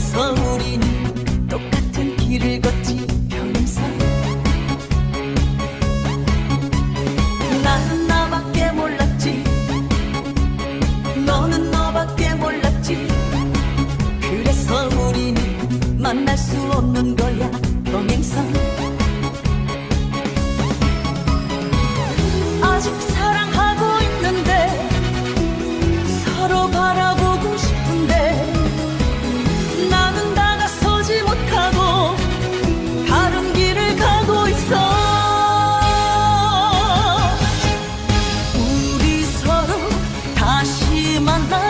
selalu di Mang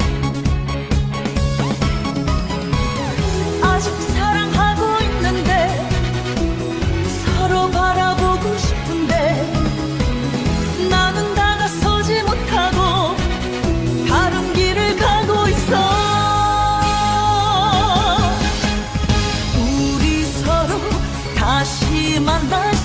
my life